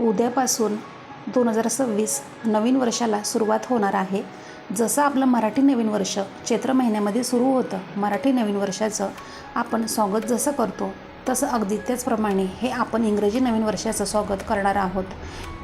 उद्यापासून दोन हजार सव्वीस नवीन वर्षाला सुरुवात होणार आहे. जसं आपलं मराठी नवीन वर्ष चैत्र महिन्यामध्ये सुरू होतं मराठी नवीन वर्षाचं आपण स्वागत जसं करतो तसं अगदी त्याचप्रमाणे हे आपण इंग्रजी नवीन वर्षाचं स्वागत करणार आहोत.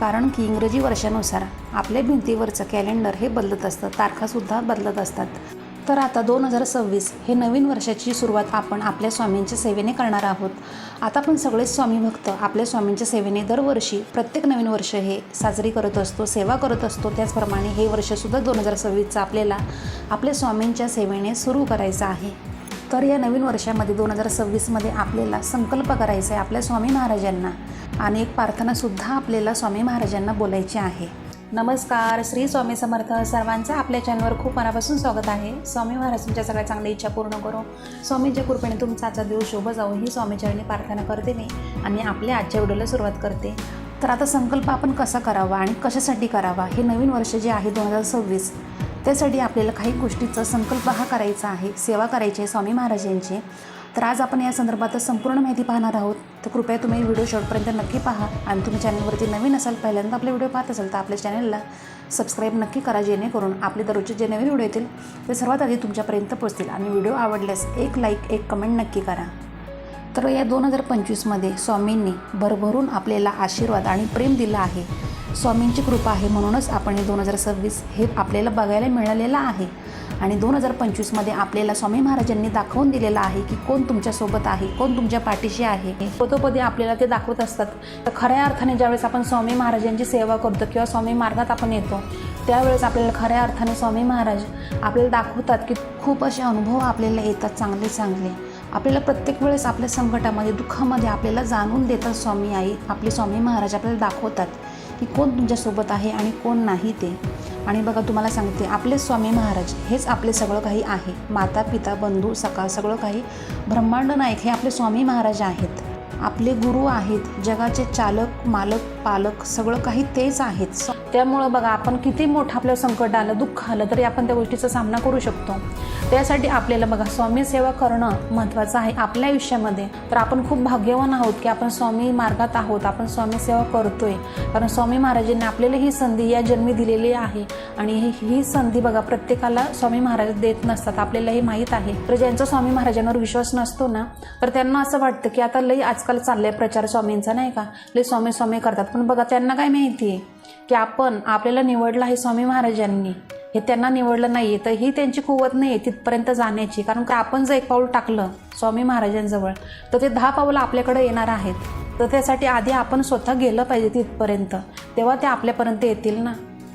कारण की इंग्रजी वर्षानुसार आपल्या भिंतीवरचं कॅलेंडर हे बदलत असतं तारखासुद्धा बदलत असतात. तर आता दोन हजार सव्वीस हे नवीन वर्षाची सुरुवात आपण आपल्या स्वामींच्या सेवेने करणार आहोत. आता आपण सगळेच स्वामी भक्त आपल्या स्वामींच्या सेवेने दरवर्षी प्रत्येक नवीन वर्ष हे साजरी करत असतो सेवा करत असतो. त्याचप्रमाणे हे वर्षसुद्धा दोन हजार सव्वीसचं आपल्याला आपल्या स्वामींच्या सेवेने सुरू करायचं आहे. तर या नवीन वर्षामध्ये दोन हजार सव्वीसमध्ये आपल्याला संकल्प करायचा आहे आपल्या स्वामी महाराजांना आणि एक प्रार्थनासुद्धा आपल्याला स्वामी महाराजांना बोलायची आहे. नमस्कार श्री स्वामी समर्थ सर्वांचं आपल्या चॅनलवर खूप मनापासून स्वागत आहे. स्वामी महाराज तुमच्या सगळ्या चांगल्या इच्छा पूर्ण करो. स्वामींच्या कृपेने तुमचा आजचा दिवस शोभ जाऊ ही स्वामीचरणी प्रार्थना करते मी आणि आपल्या आजच्या व्हिडिओला सुरुवात करते. तर आता संकल्प आपण कसा करावा आणि कशासाठी करावा हे नवीन वर्ष जे आहे दोन हजार सव्वीस त्यासाठी आपल्याला काही गोष्टीचा संकल्प हा करायचा आहे. सेवा करायची आहे स्वामी महाराजांची. तर आज आपण या संदर्भात संपूर्ण माहिती पाहणार आहोत. तर कृपया तुम्ही व्हिडिओ शेवटपर्यंत नक्की पहा आणि तुम्ही चॅनलवरती नवीन असाल पहिल्यांदा आपले व्हिडिओ पाहत असाल तर आपल्या चॅनलला सबस्क्राईब नक्की करा जेणेकरून आपले दररोजचे जे नवीन व्हिडिओ येतील ते सर्वात आधी तुमच्यापर्यंत पोहोचतील आणि व्हिडिओ आवडल्यास एक लाईक एक कमेंट नक्की करा. तर या दोन हजार पंचवीसमध्ये स्वामींनी भरभरून आपल्याला आशीर्वाद आणि प्रेम दिलं आहे. स्वामींची कृपा आहे म्हणूनच आपण हे दोन हजार सव्वीस हे आपल्याला बघायला मिळालेलं आहे. आणि दोन हजार पंचवीसमध्ये आपल्याला स्वामी महाराजांनी दाखवून दिलेलं आहे की कोण तुमच्यासोबत आहे कोण तुमच्या पाठीशी आहे. पदोपदी आपल्याला ते दाखवत असतात. तर खऱ्या अर्थाने ज्यावेळेस आपण स्वामी महाराजांची सेवा करतो किंवा स्वामी मार्गात आपण येतो त्यावेळेस आपल्याला खऱ्या अर्थाने स्वामी महाराज आपल्याला दाखवतात की खूप असे अनुभव आपल्याला येतात चांगले चांगले. आपल्याला प्रत्येक वेळेस आपल्या संकटामध्ये दुःखामध्ये आपल्याला जाणून देतात स्वामी आई आपले स्वामी महाराज आपल्याला दाखवतात. की कोण तुमच्यासोबत आहे आणि कोण नाही ते. आणि बघा तुम्हाला सांगते आपले स्वामी महाराज हेच आपले सगळं काही आहे. माता पिता बंधू सकाळ सगळं काही ब्रह्मांड नायक हे आपले स्वामी महाराज आहेत. आपले गुरु आहेत जगाचे चालक मालक पालक सगळं काही तेच आहेत. त्यामुळं बघा आपण किती मोठं आपलं संकट आलं दुःख आलं तरी आपण त्या गोष्टीचा सामना करू शकतो. त्यासाठी आपल्याला बघा स्वामी सेवा करणं महत्त्वाचं आहे आपल्या आयुष्यामध्ये. तर आपण खूप भाग्यवान आहोत की आपण स्वामी मार्गात आहोत आपण स्वामी सेवा करतोय. कारण स्वामी महाराजांनी आपल्याला ही संधी या जन्मी दिलेली आहे. आणि ही ही संधी बघा प्रत्येकाला स्वामी महाराज देत नसतात आपल्याला हे माहीत आहे. तर ज्यांचा स्वामी महाराजांवर विश्वास नसतो ना तर त्यांना असं वाटतं की आता लई आज आजकाल चाललंय प्रचार स्वामींचा नाही का? लई स्वामी स्वामी करतात. पण बघा त्यांना काय माहिती आहे की आपण आपल्याला निवडलं आहे स्वामी महाराजांनी. हे त्यांना निवडलं नाही तर ही त्यांची कुवत नाही आहे तिथपर्यंत जाण्याची. कारण का आपण जर एक पाऊल टाकलं स्वामी महाराजांजवळ तर ते दहा पाऊलं आपल्याकडे येणार आहेत. तर त्यासाठी आधी आपण स्वतः गेलं पाहिजे तिथपर्यंत. तेव्हा ते आपल्यापर्यंत येतील ना?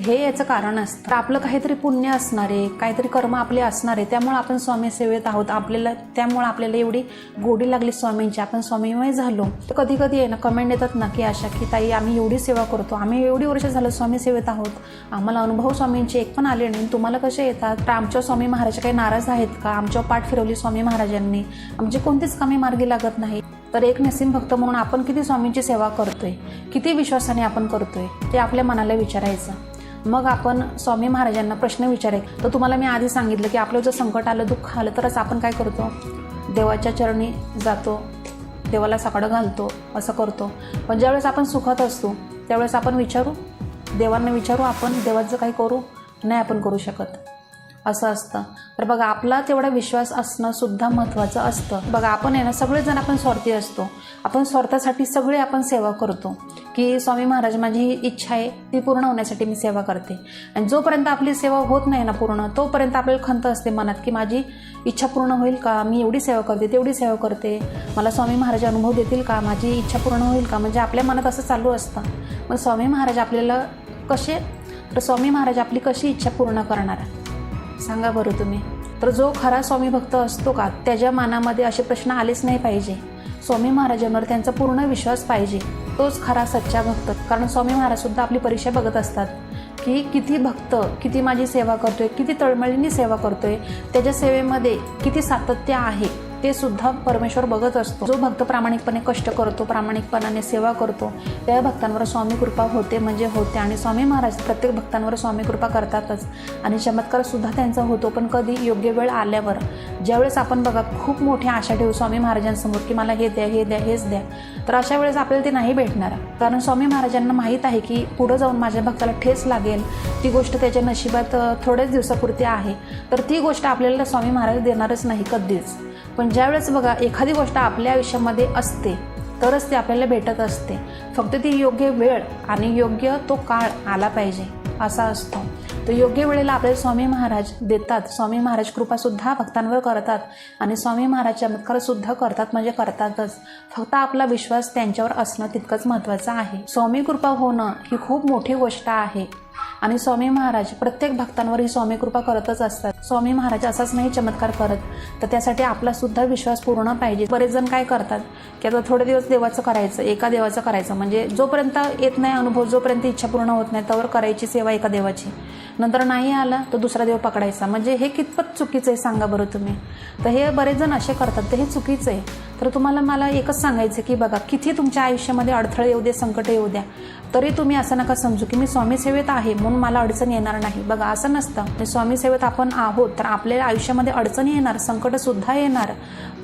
हे याचं कारण असतं. तर आपलं काहीतरी पुण्य असणार आहे काहीतरी कर्म आपले असणार आहे त्यामुळे आपण स्वामी सेवेत आहोत. आपल्याला त्यामुळे आपल्याला एवढी गोडी लागली स्वामींची. आपण स्वामीमय झालो. तर कधी कधी आहे ना कमेंट येतात ना की अशा की ताई आम्ही एवढी सेवा करतो. आम्ही एवढी वर्ष झालं स्वामी सेवेत आहोत. आम्हाला अनुभव स्वामींचे एक पण आले नाही. तुम्हाला कसे येतात? तर आमच्या स्वामी महाराज काही नाराज आहेत का? आमच्यावर पाठ फिरवली स्वामी महाराजांनी. आमची कोणतीच कामे मार्गी लागत नाही. तर एक नसीम भक्त म्हणून आपण किती स्वामींची सेवा करतोय? किती विश्वासाने आपण करतोय? ते आपल्या मनाला विचारायचं. मग आपण स्वामी महाराजांना प्रश्न विचारे तर तुम्हाला मी आधी सांगितलं की आपलं जर संकट आलं दुःख आलं तरच आपण काय करतो? देवाच्या चरणी जातो देवाला साकडं घालतो असं करतो. पण ज्यावेळेस आपण सुखात असतो त्यावेळेस आपण विचारू? देवांना विचारू आपण? देवाचं काही करू? नाही आपण करू शकत. असं असतं. तर बघा आपला तेवढा विश्वास असणं सुद्धा महत्त्वाचं असतं. बघा आपण आहे ना सगळेजण आपण स्वार्थी असतो. आपण स्वार्थासाठी सगळे आपण सेवा करतो. की स्वामी महाराज माझी ही इच्छा आहे ती पूर्ण होण्यासाठी मी सेवा करते. आणि जोपर्यंत आपली सेवा होत नाही ना पूर्ण तोपर्यंत आपल्याला खंत असते मनात की माझी इच्छा पूर्ण होईल का? मी एवढी सेवा करते तेवढी सेवा करते. मला स्वामी महाराज अनुभव देतील का? माझी इच्छा पूर्ण होईल का? म्हणजे आपल्या मनात असं चालू असतं. मग स्वामी महाराज आपल्याला कसे तर स्वामी महाराज आपली कशी इच्छा पूर्ण करणार? सांगा बरं तुम्ही. तर जो खरा स्वामी भक्त असतो का त्याच्या मनामध्ये असे प्रश्न आलेच नाही पाहिजे. स्वामी महाराजांवर त्यांचा पूर्ण विश्वास पाहिजे. तोच खरा सच्चा भक्त. कारण स्वामी महाराज सुद्धा आपली परीक्षा बघत असतात की किती भक्त किती माझी सेवा करतोय किती तळमळीने सेवा करतोय त्याच्या सेवेमध्ये किती सातत्य आहे. ते सुद्धा परमेश्वर बघत असतो. जो भक्त प्रामाणिकपणे कष्ट करतो प्रामाणिकपणाने सेवा करतो त्या भक्तांवर स्वामी कृपा होते म्हणजे होते. आणि स्वामी महाराज प्रत्येक भक्तांवर स्वामी कृपा करतातच. आणि चमत्कार सुद्धा त्यांचा होतो. पण कधी योग्य वेळ आल्यावर ज्यावेळेस आपण बघा खूप मोठी आशा ठेवू स्वामी महाराजांसमोर की मला हे द्या हे द्या हेच द्या तर अशा वेळेस आपल्याला ते नाही भेटणार. कारण स्वामी महाराजांना माहीत आहे की पुढं जाऊन माझ्या भक्ताला ठेस लागेल. ती गोष्ट त्याच्या नशिबात थोड्याच दिवसापुरती आहे. तर ती गोष्ट आपल्याला स्वामी महाराज देणारच नाही कधीच. पण ज्यावेळेस बघा एखादी गोष्ट आपल्या आयुष्यामध्ये असते तरच ती आपल्याला भेटत असते. फक्त ती योग्य वेळ आणि योग्य तो काळ आला पाहिजे असा असतो. तर योग्य वेळेला आपल्याला स्वामी महाराज देतात. स्वामी महाराज कृपासुद्धा भक्तांवर करतात आणि स्वामी महाराज चमत्कारसुद्धा करतात म्हणजे करतातच. फक्त आपला विश्वास त्यांच्यावर असणं तितकंच महत्त्वाचं आहे. स्वामी कृपा होणं ही खूप मोठी गोष्ट आहे. आणि स्वामी महाराज प्रत्येक भक्तांवर ही स्वामी कृपा करतच असतात. स्वामी महाराज असाच नाही चमत्कार करत. तर त्यासाठी आपला सुद्धा विश्वास पूर्ण पाहिजे. बरेच जण काय करतात की आता थोडे दिवस देवाचं करायचं एका देवाचं करायचं. म्हणजे जोपर्यंत येत नाही अनुभव जोपर्यंत इच्छा पूर्ण होत नाही त्यावर करायची सेवा एका देवाची. नंतर नाही आला तर दुसरा देव पकडायचा. म्हणजे हे कितपत चुकीचं आहे सांगा बरं तुम्ही. तर हे बरेच जण असे करतात तर हे चुकीचं आहे. तर तुम्हाला मला एकच सांगायचं की बघा किती तुमच्या आयुष्यामध्ये अडथळे येऊ दे संकट येऊ द्या. तरी तुम्ही असं नका समजू की मी स्वामी सेवेत आहे म्हणून मला अडचण येणार नाही. बघा असं नसतं. म्हणजे स्वामी सेवेत आपण आहोत तर आपल्या आयुष्यामध्ये अडचणी येणार संकटसुद्धा येणार.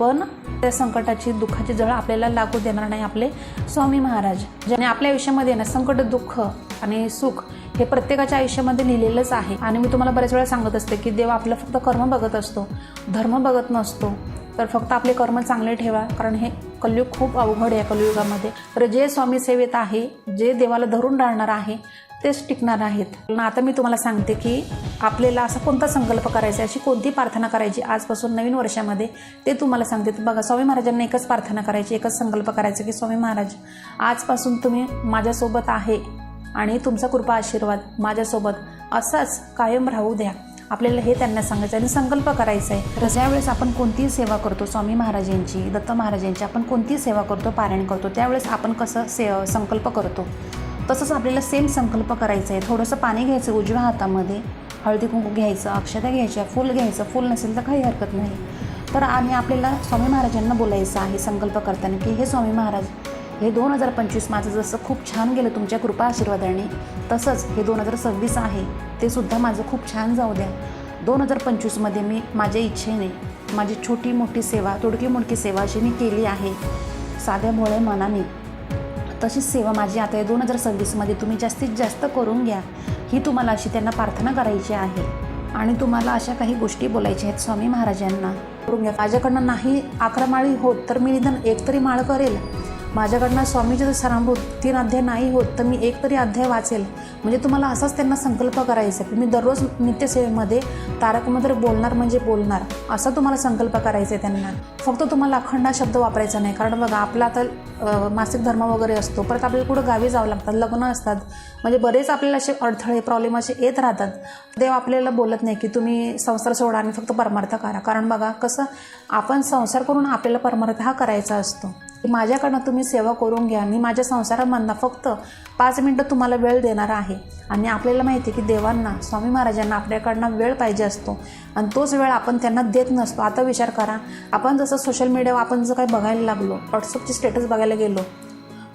पण त्या संकटाची दुःखाची जळ आपल्याला लागू देणार नाही आपले स्वामी महाराज. ज्याने आपल्या आयुष्यामध्ये ना संकट दुःख आणि सुख हे प्रत्येकाच्या आयुष्यामध्ये लिहिलेलंच आहे. आणि मी तुम्हाला बऱ्याच वेळा सांगत असते की देव आपलं फक्त कर्म बघत असतो. धर्म बघत नसतो. तर फक्त आपले कर्म चांगले ठेवा. कारण हे कलयुग खूप अवघड आहे कलयुगामध्ये. तर जे स्वामी सेवेत आहे जे देवाला धरून राहणार आहे तेच टिकणार आहेत. पण आता मी तुम्हाला सांगते की आपल्याला असा कोणता संकल्प करायचा आहे अशी कोणती प्रार्थना करायची आजपासून नवीन वर्षामध्ये ते तुम्हाला सांगते. बघा स्वामी महाराजांना एकच प्रार्थना करायची एकच संकल्प करायचा की स्वामी महाराज आजपासून तुम्ही माझ्यासोबत आहे. आणि तुमचा कृपा आशीर्वाद माझ्यासोबत असाच कायम राहू द्या. आपल्याला हे त्यांना सांगायचं आणि संकल्प करायचा आहे तर ज्यावेळेस आपण कोणतीही सेवा करतो स्वामी महाराजांची दत्त महाराजांची आपण कोणतीही सेवा करतो पारायण करतो त्यावेळेस आपण कसं से संकल्प करतो? तसंच आपल्याला सेम संकल्प करायचा आहे थोडंसं पाणी घ्यायचं उजव्या हातामध्ये हळदी कुंकू घ्यायचं अक्षता घ्यायच्या फूल घ्यायचं फूल नसेल तर काही हरकत नाही. तर आणि आपल्याला स्वामी महाराजांना बोलायचं आहे संकल्प करताना की हे स्वामी महाराज हे दोन हजार पंचवीस माझं जसं खूप छान गेलं तुमच्या कृपा आशीर्वादाने तसंच हे दोन हजार सव्वीस आहे ते सुद्धा माझं खूप छान जाऊ द्या. दोन हजार पंचवीसमध्ये मी माझ्या इच्छेने माझी छोटी मोठी सेवा तोडकी मोडकी सेवा अशी मी केली आहे साध्या भोळ्या मनाने. तशीच सेवा माझी आता या दोन हजार सव्वीसमध्ये तुम्ही जास्तीत जास्त करून घ्या ही तुम्हाला अशी त्यांना प्रार्थना करायची आहे. आणि तुम्हाला अशा काही गोष्टी बोलायच्या आहेत स्वामी महाराजांना. करून घ्या. माझ्याकडनं नाही अकरा माळी होत तर मी निधन एक तरी माळ करेल. माझ्याकडनं स्वामीजी जर सरांभूत तीन अध्याय नाही होत तर मी एक तरी अध्याय वाचेल. म्हणजे तुम्हाला असाच त्यांना संकल्प करायचा की मी दररोज नित्यसेवेमध्ये तारकमंत्र बोलणार म्हणजे बोलणार. असा तुम्हाला संकल्प करायचा आहे त्यांना. फक्त तुम्हाला अखंड शब्द वापरायचा नाही. कारण बघा आपला आता मासिक धर्म वगैरे असतो. परत आपल्याला कुठं गावी जावं लागतात लग्न असतात. म्हणजे बरेच आपल्याला असे अडथळे प्रॉब्लेम असे येत राहतात. देव आपल्याला बोलत नाही की तुम्ही संसार सोडा आणि फक्त परमार्थ करा. कारण बघा कसं आपण संसार करून आपल्याला परमार्थ हा करायचा असतो. माझ्याकडनं तुम्ही सेवा करून घ्या. मी माझ्या संसारामधनं फक्त पाच मिनटं तुम्हाला वेळ देणार आहे. आणि आपल्याला माहिती आहे की देवांना स्वामी महाराजांना आपल्याकडनं वेळ पाहिजे असतो. आणि तोच वेळ आपण त्यांना देत नसतो. आता विचार करा. आपण जसं सोशल मीडियावर आपण जर काही बघायला लागलो व्हॉट्सअपचे स्टेटस बघायला गेलो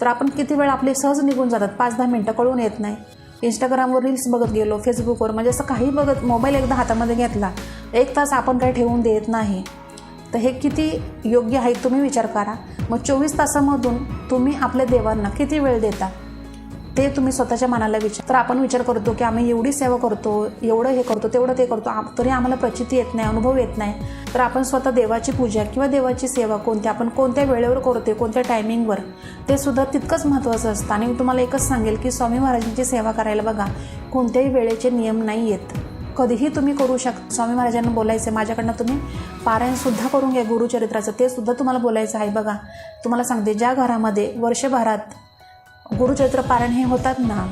तर आपण किती वेळ आपले सहज निघून जातात? पाच दहा मिनटं कळून येत नाही. इंस्टाग्रामवर रील्स बघत गेलो फेसबुकवर म्हणजे असं काही बघत मोबाईल एकदा हातामध्ये घेतला एक तास आपण काही ठेवून देत नाही. तर हे किती योग्य आहे तुम्ही विचार करा. मग चोवीस तासामधून तुम्ही आपल्या देवांना किती वेळ देता? ते तुम्ही स्वतःच्या मनाला विचार. तर आपण विचार करतो की आम्ही एवढी सेवा करतो एवढं हे करतो तेवढं ते करतो तरी आम्हाला प्रचिती येत नाही अनुभव येत नाही. तर आपण स्वतः देवाची पूजा किंवा देवाची सेवा कोणत्या आपण कोणत्या वेळेवर करतो कोणत्या टायमिंगवर ते सुद्धा तितकंच महत्त्वाचं असतं. आणि मी तुम्हाला एकच सांगेल की स्वामी महाराजांची सेवा करायला बघा कोणत्याही वेळेचे नियम नाही आहेत. कधीही तुम्ही करू शकता स्वामी महाराजांना बोलायचं आहे माझ्याकडनं तुम्ही पारायणसुद्धा करून घ्या गुरुचरित्राचं. ते सुद्धा तुम्हाला बोलायचं आहे. बघा तुम्हाला सांगते ज्या घरामध्ये वर्षभरात गुरुचरित्र पारायण हे होतात ना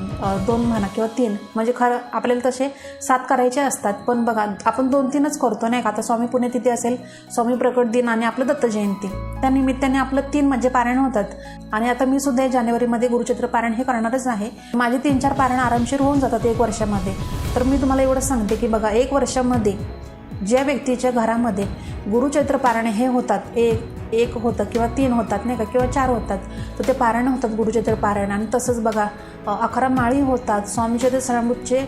दोन म्हणा किंवा तीन. म्हणजे खरं आपल्याला तसे सात करायचे असतात पण बघा आपण दोन तीनच करतो नाही का? आता स्वामी पुण्यतिथी असेल स्वामी प्रकट दिन आणि आपलं दत्त जयंती. त्या निमित्ताने आपलं तीन म्हणजे पारायण होतात. आणि आता मी सुद्धा जानेवारीमध्ये गुरुचरित्र पारायण हे करणारच आहे. माझे तीन चार पारायण आरामशीर होऊन जातात एक वर्षामध्ये. तर मी तुम्हाला एवढं सांगते की बघा एक वर्षामध्ये ज्या व्यक्तीच्या घरामध्ये गुरुचैत्र पारायण हे होतात एक एक होतं किंवा तीन होतात नाही का किंवा चार होतात तर ते पारायण होतात गुरुचैत्र पारायण. आणि तसंच बघा अकरा माळी होतात स्वामीचैत्र सरामृतचे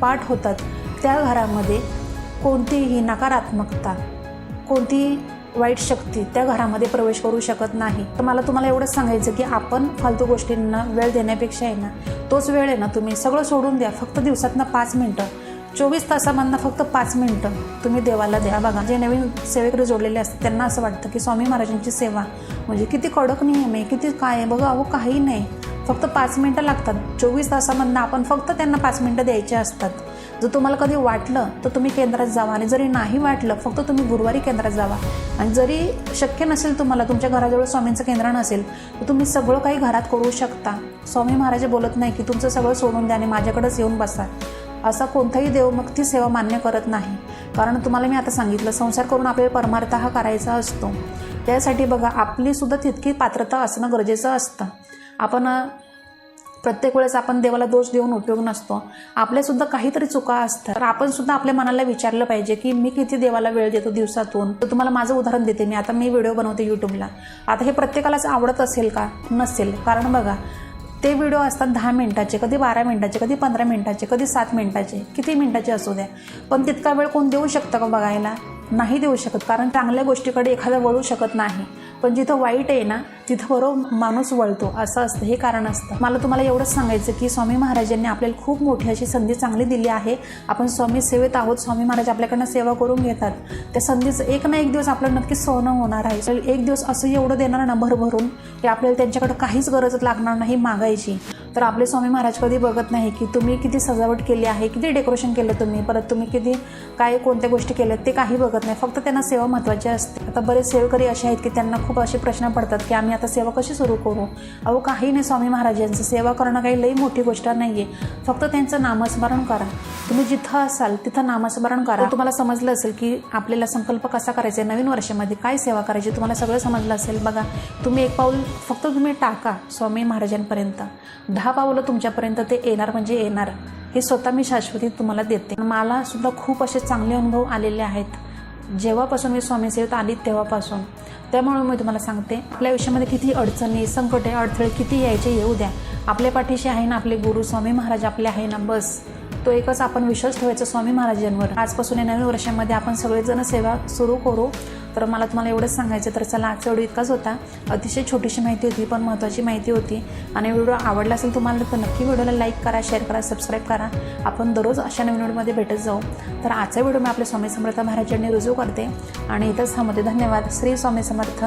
पाठ होतात. त्या घरामध्ये कोणतीही नकारात्मकता कोणतीही वाईट शक्ती त्या घरामध्ये प्रवेश करू शकत नाही. तर मला तुम्हाला एवढंच सांगायचं की आपण फालतू गोष्टींना वेळ देण्यापेक्षा आहे ना तोच वेळ आहे ना तुम्ही सगळं सोडून द्या. फक्त दिवसातनं पाच मिनटं. चोवीस तासामधनं फक्त पाच मिनटं तुम्ही देवाला द्या. बघा जे नवीन सेवेकडे जोडलेले असतात त्यांना असं वाटतं की स्वामी महाराजांची सेवा. म्हणजे किती कडक नियम आहे किती काय आहे बघा अहो काही नाही. फक्त पाच मिनटं लागतात. चोवीस तासामधनं आपण फक्त त्यांना पाच मिनटं द्यायचे असतात. जर तुम्हाला कधी वाटलं तर तुम्ही केंद्रात जावा. आणि जरी नाही वाटलं फक्त तुम्ही गुरुवारी केंद्रात जावा. आणि जरी शक्य नसेल तुम्हाला तुमच्या घराजवळ स्वामींचं केंद्र नसेल तर तुम्ही सगळं काही घरात करू शकता. स्वामी महाराज बोलत नाही की तुमचं सगळं सोडून द्या आणि माझ्याकडेच येऊन बसा. असा कोणताही देव मग ती सेवा मान्य करत नाही. कारण तुम्हाला मी आता सांगितलं संसार करून आपल्याला परमार्थ हा करायचा असतो. त्यासाठी बघा आपलीसुद्धा तितकी पात्रता असणं गरजेचं असतं. आपण प्रत्येक वेळेस आपण देवाला दोष देऊन उपयोग नसतो. आपल्यासुद्धा काहीतरी चुका असतात. तर आपण सुद्धा आपल्या मनाला विचारलं पाहिजे की मी किती देवाला वेळ देतो दिवसातून? तर तुम्हाला माझं उदाहरण देते मी. आता मी व्हिडिओ बनवते यूट्यूबला आता हे प्रत्येकालाच आवडत असेल का? नसेल. कारण बघा ते व्हिडिओ असतात दहा मिनटाचे कधी बारा मिनटाचे कधी पंधरा मिनटाचे कधी सात मिनटाचे किती मिनटाचे असू द्या. पण तितका वेळ कोण देऊ शकतं का बघायला? नाही देऊ शकत कारण चांगल्या गोष्टीकडे एखादा वळू शकत नाही. पण जिथं वाईट आहे ना तिथं बरोबर माणूस वळतो असं असतं हे कारण असतं. मला तुम्हाला एवढंच सांगायचं की स्वामी महाराजांनी आपल्याला खूप मोठी अशी संधी चांगली दिली आहे. आपण स्वामी सेवेत आहोत स्वामी महाराज आपल्याकडनं सेवा करून घेतात. त्या संधीचं एक ना एक दिवस आपलं नक्कीच सोनं होणार आहे. एक दिवस असं एवढं देणार ना भरभरून की आपल्याला त्यांच्याकडे काहीच गरज लागणार नाही मागायची. तर आपले स्वामी महाराज कधी बघत नाही की तुम्ही किती सजावट केली आहे किती डेकोरेशन केलं तुम्ही परत तुम्ही किती काय कोणत्या गोष्टी केल्यात ते काही बघत नाही. फक्त त्यांना सेवा महत्त्वाची असते. आता बरेच सेवेकरी असे आहेत की त्यांना खूप असे प्रश्न पडतात की आम्ही आता सेवा कशी सुरू करू? अहो काही नाही स्वामी महाराजांचं सेवा करणं काही लई मोठी गोष्ट नाही आहे फक्त त्यांचं नामस्मरण करा. तुम्ही जिथं असाल तिथं नामस्मरण करा. तुम्हाला समजलं असेल की आपल्याला संकल्प कसा करायचा आहे? नवीन वर्षामध्ये काय सेवा करायची तुम्हाला सगळं समजलं असेल. बघा तुम्ही एक पाऊल फक्त तुम्ही टाका स्वामी महाराजांपर्यंत. दहा पावलं तुमच्यापर्यंत ते येणार म्हणजे येणार. हे स्वतः मी शाश्वती तुम्हाला देते. मला सुद्धा खूप असे चांगले अनुभव आलेले आहेत. जेव्हापासून मी स्वामीसेवेत आली तेव्हापासून. त्यामुळे मी तुम्हाला सांगते आपल्या आयुष्यामध्ये किती अडचणी संकटे अडथळे किती यायचे येऊ द्या. आपल्या पाठीशी आहे ना आपले गुरु स्वामी महाराज आपले आहे ना बस. तो एकच आपण विश्वास ठेवायचा स्वामी महाराजांवर. आजपासून या नवीन वर्षामध्ये आपण सगळेजण सेवा सुरू करू. तर मला तुम्हाला एवढंच सांगायचं तर चला आजचा व्हिडिओ इतकाच होता. अतिशय छोटीशी माहिती होती पण महत्त्वाची माहिती होती. आणि व्हिडिओ आवडला असेल तुम्हाला तर नक्की व्हिडिओला लाईक करा शेअर करा सबस्क्राईब करा. आपण दररोज अशा नवीन व्हिडिओमध्ये भेटत जाऊ. तर आजचा व्हिडिओ मी आपल्या स्वामी समर्थ महाराजांनी रुजू करते. आणि इथंच थांबते. धन्यवाद. श्री स्वामी समर्थ.